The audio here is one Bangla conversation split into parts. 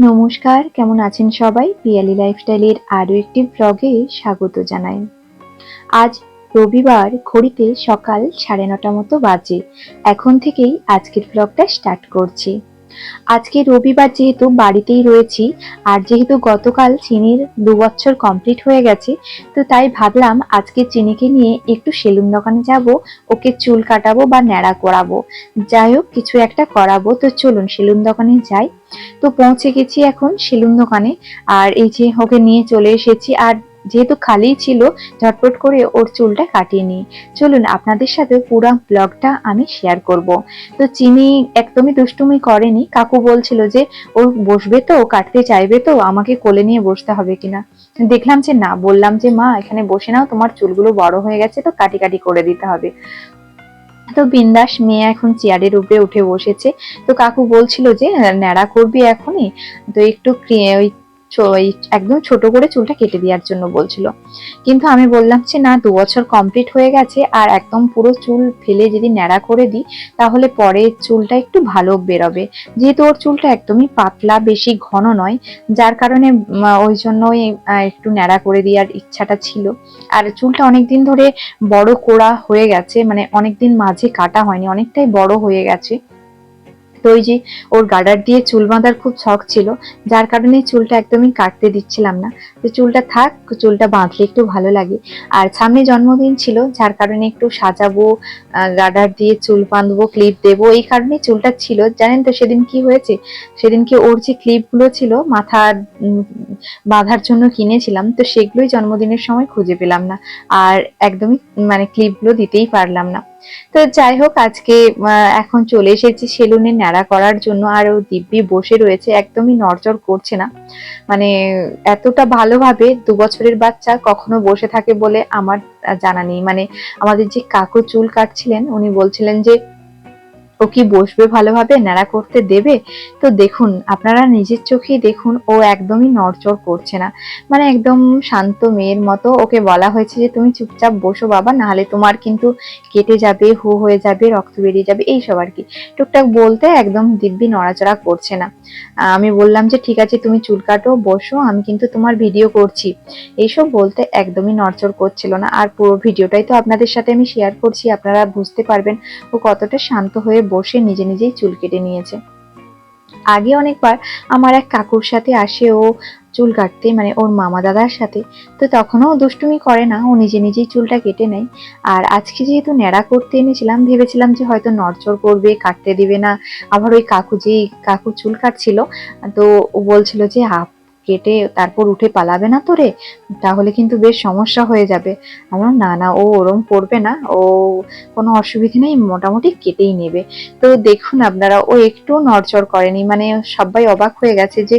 নমস্কার, কেমন আছেন সবাই? পিয়ালি লাইফস্টাইলের আরও একটি ব্লগে স্বাগত জানাই। আজ রবিবার, ঘড়িতে সকাল সাড়ে নটা মতো বাজে। এখন থেকেই আজকের ব্লগটা স্টার্ট করছি। আজকে রবিবার যেহেতু বাড়িতেই রয়েছি, আর যেহেতু গতকাল চিনির দু বছর কমপ্লিট হয়ে গেছে, তো তাই ভাবলাম আজকে চিনিকে নিয়ে একটু সেলুন দোকানে যাব, ওকে চুল কাটাবো বা ন্যাড়া করাবো। যাই হোক, কিছু একটা করাবো, তো চলুন সেলুন দোকানে যাই। তো পৌঁছে গেছি এখন সেলুন দোকানে, আর এই যে ওকে নিয়ে চলে এসেছি, আর যেহেতু খালি ছিল, ঝটপট করে ওর চুলটা কাটিয়ে নিই। চলুন আপনাদের সাথে পুরো ব্লগটা আমি শেয়ার করব। তো চিনি একদমই দুষ্টুমি করেনি। কাকু বলছিল যে, ও বসবে তো কাটতে চাইবে তো, আমাকে কোলে নিয়ে বসতে হবে কিনা? দেখলাম যে না, বললাম যে, মা, এখানে বসে নাও, তোমার চুলগুলো বড় হয়ে গেছে তো কাটি কাটি করে দিতে হবে। তো বিন্দাস মেয়ে এখন চেয়ারের উপরে উঠে বসেছে। তো কাকু বলছিল যে ন্যাড়া করবি এখনই? তো একটু ওই একদম ছোট করে চুলটা কেটে দেওয়ার জন্য বলছিল। কিন্তু আমি বললাম যে না, দু বছর কমপ্লিট হয়ে গেছে আর একদম পুরো চুল ফেলে যদি ন্যাড়া করে দিই, তাহলে পরে চুলটা একটু ভালো বেরোবে। যেহেতু ওর চুলটা একদমই পাতলা, বেশি ঘন নয়, যার কারণে ওই জন্যই একটু ন্যাড়া করে দেওয়ার ইচ্ছাটা ছিল। আর চুলটা অনেকদিন ধরে বড় কোড়া হয়ে গেছে মানে অনেকদিন মাঝে কাটা হয়নি, অনেকটাই বড় হয়ে গেছে। তো ওই যে ওর গার্ডার দিয়ে চুল বাঁধার খুব শখ ছিল যার কারণে চুলটা একদমই কাটতে দিচ্ছিলাম না। তো চুলটা থাক চুলটা বাঁধলে একটু ভালো লাগে। আর সামনে জন্মদিন ছিল যার কারণে একটু সাজাবো গার্ডার দিয়ে চুল বাঁধবো ক্লিপ দেবো এই কারণে চুলটা ছিল। জানেন তো সেদিন কি হয়েছে? সেদিনকে ওর যে ক্লিপগুলো ছিল উম, বাঁধার জন্য কিনেছিলাম তো সেগুলোই জন্মদিনের সময় খুঁজে পেলাম না। আর একদমই মানে ক্লিপগুলো দিতেই পারলাম না। তো যাই হোক, আজকে এখন চলে এসেছি সেলুনে ন্যাড়া করার জন্য। আর ও দিব্যি বসে রয়েছে, একদমই নড়চড় করছে না। মানে এতটা ভালোভাবে দু বছরের বাচ্চা কখনো বসে থাকে বলে আমার জানা নেই। মানে আমাদের যে কাকু চুল কাটছিলেন, উনি বলছিলেন যে ও কি বসবে ভালোভাবে, ন্যাড়া করতে দেবে? তো দেখুন, আপনারা নিজের চোখেই দেখুন, ও একদমই নড়চড় করছে না। মানে একদম শান্ত মেয়ের মতো, ওকে বলা হয়েছে যে, তুমি চুপচাপ বসো বাবা, নাহলে তোমার কিন্তু কেটে যাবে, হু হয়ে যাবে, রক্ত বেরিয়ে যাবে, এইসব আর কি। টুকটাক বলতে একদম দিব্যি নড়াচড়া করছে না। আমি বললাম যে, ঠিক আছে, তুমি চুল কাটো, বসো, আমি কিন্তু তোমার ভিডিও করছি। এইসব বলতে একদমই নড়চড় করছিল না। আর পুরো ভিডিওটাই তো আপনাদের সাথে আমি শেয়ার করছি, আপনারা বুঝতে পারবেন ও কতটা শান্ত হয়ে বসে নিজে নিজেই চুল কেটে নিয়েছে। আগে অনেকবার আমার এক কাকুর সাথে আসে ও চুল কাটতে মানে ওর মামা দাদার সাথে, তো তখনও দুষ্টুমি করে না, ও নিজে নিজেই চুলটা কেটে নেয়। আর আজকে যেহেতু ন্যাড়া করতে এনেছিলাম, ভেবেছিলাম যে হয়তো নড়চড় করবে, কাটতে দিবে না। আবার ওই কাকু যেই কাকু চুল কাটছিল, তো ও বলছিল যে হাফ কেটে তারপর উঠে পালাবে না তো রে তাহলে কিন্তু বেশ সমস্যা হয়ে যাবে। আমার না না ও ওরম করবে না। ও কোনো অসুবিধা নেই, মোটামুটি কেটেই নেবে। তো দেখুন আপনারা, ও একটু নড়চড় করেনি। মানে সবাই অবাক হয়ে গেছে যে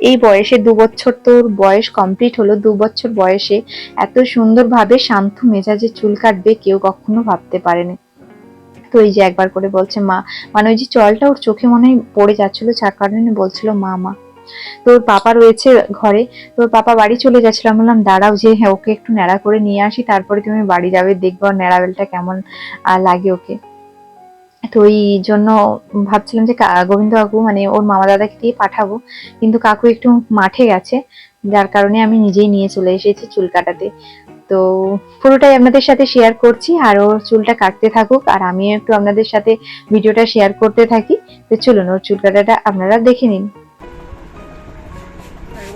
এই বয়সে দু বছর তোর বয়স কমপ্লিট হলো, দু বছর বয়সে এত সুন্দরভাবে শান্ত মেজাজে চুল কাটবে কেউ কখনো ভাবতে পারেনি। তো এই যে একবার করে বলছে, মা। মানে ওই যে চলটা ওর চোখে মনে হয় পড়ে যাচ্ছিল, যার কারণে বলছিল, মা মা। তোর পাপা রয়েছে ঘরে, তোর পাপা বাড়ি চলে যাচ্ছিল আমি বললাম, দাঁড়াও যে হ্যাঁ ওকে একটু ন্যাড়া করে নিয়ে আসি, তারপরে তুমি বাড়ি যাবে, দেখব আর ন্যাড়া বেলটা কেমন লাগে ওকে। তো ওই জন্য ভাবছিলাম যে গোবিন্দ কাকু মানে ওর মামা দাদাকে দিয়ে পাঠাবো। কিন্তু কাকু একটু মাঠে গেছে, যার কারণে আমি নিজেই নিয়ে চলে এসেছি চুল কাটাতে। তো পুরোটাই আপনাদের সাথে শেয়ার করছি, আর ওর চুলটা কাটতে থাকুক, আর আমিও একটু আপনাদের সাথে ভিডিওটা শেয়ার করতে থাকি। তো চলুন, ওর চুল কাটাটা আপনারা দেখে নিন।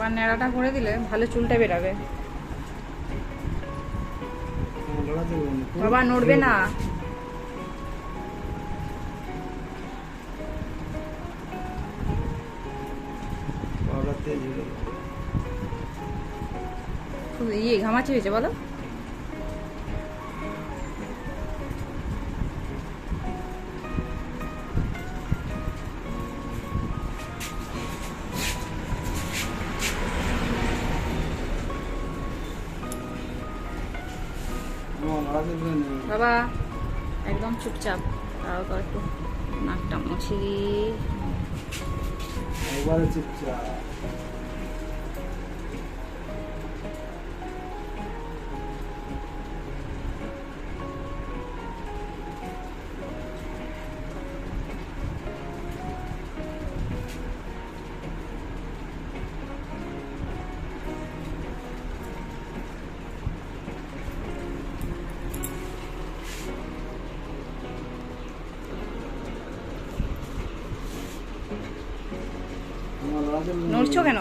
একবার নেড়াটা করে দিলে ভালো চুলটা বেরাবে। বাবা নড়বে না। ইয়ে ঘামাচি হয়েছে বলো। বাবা একদম চুপচাপ। তাও তো একটু নাকটা মুছি একবারে চুপচাপ। নড়ছো কেন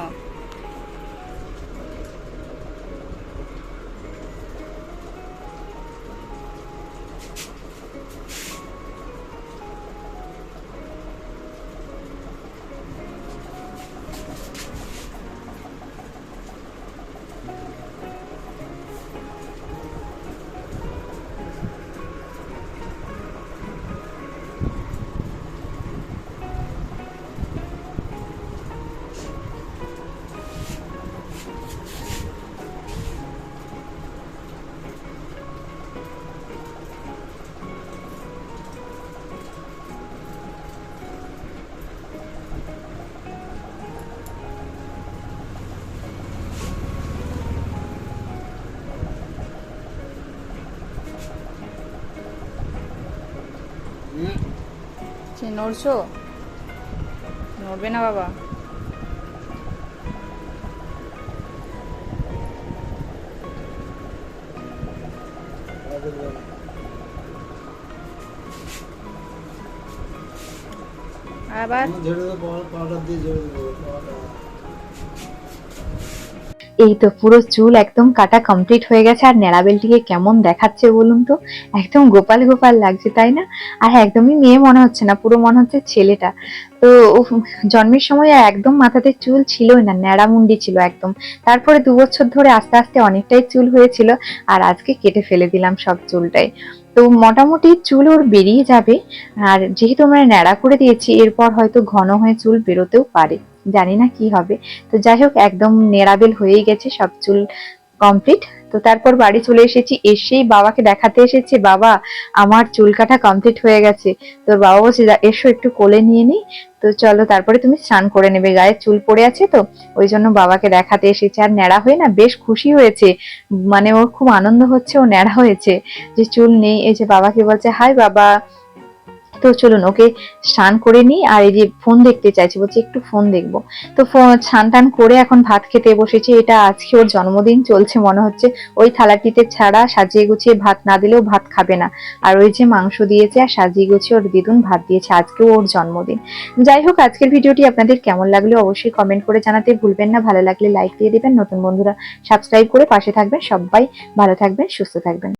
সে নড়ছো? নড়বে না বাবা। আবার? ঝেড়ে দেবো পাউডার দিয়ে ঝেড়ে দেবো পাউডার। এই তো পুরো চুল একদম কাটা কমপ্লিট হয়ে গেছে। আর ন্যাড়াবেলটিকে কেমন দেখাচ্ছে বলুন তো? একদম গোপাল গোপাল লাগছে, তাই না? আর একদমই মেয়ে মনে হচ্ছে না, পুরো মনে হচ্ছে ছেলেটা। তো জন্মের সময় একদম মাথাতে চুল ছিলই না, ন্যাড়া মুন্ডি ছিল একদম। তারপরে দু বছর ধরে আস্তে আস্তে অনেকটাই চুল হয়েছিল, আর আজকে কেটে ফেলে দিলাম সব চুলটাই। তো মোটামুটি চুল ওর বেরিয়ে যাবে, আর যেহেতু আমরা ন্যাড়া করে দিয়েছি, এরপর হয়তো ঘন হয়ে চুল বেরোতেও পারে। জানি না কি হবে। তো যাই হোক একদম নেড়াবেল হয়েই গেছে সব চুল কমপ্লিট তো তারপর বাড়ি চলে এসেছি এসেই বাবাকে দেখাতে এসেছে বাবা আমার চুল কাটা কমপ্লিট হয়ে গেছে। তোর বাবা বলছে "যা, এসো একটু কোলে নিয়ে নি। তো চলো তারপরে তুমি স্নান করে নেবে গায়ে চুল পড়ে আছে তো। ওই জন্য বাবাকে দেখাতে এসেছে আর ন্যাড়া হয়ে না বেশ খুশি হয়েছে। মানে ওর খুব আনন্দ হচ্ছে ও ন্যাড়া হয়েছে যে চুল নেই। এই যে বাবাকে বলছে হাই বাবা। তো চলুন, ওকে স্নান করে নিই। আর এই যে ফোন দেখতে চাইছি, বলছি একটু ফোন দেখব। তো স্নান টান করে এখন ভাত খেতে বসেছি। এটা আজকে ওর জন্মদিন, চলছে মনে হচ্ছে। ওই থালাটিতে ছাড়া সাজিয়ে গুছিয়ে ভাত না দিলেও ভাত খাবে না। আর ওই যে মাংস দিয়েছে আর সাজিয়ে গুছিয়ে ওর দিদুন ভাত দিয়েছে, আজকেও ওর জন্মদিন। যাই হোক, আজকের ভিডিওটি আপনাদের কেমন লাগল অবশ্যই কমেন্ট করে জানাতে ভুলবেন না। ভালো লাগলে লাইক দিয়ে দেবেন। নতুন বন্ধুরা সাবস্ক্রাইব করে পাশে থাকবেন। সবাই ভালো থাকবেন, সুস্থ থাকবেন।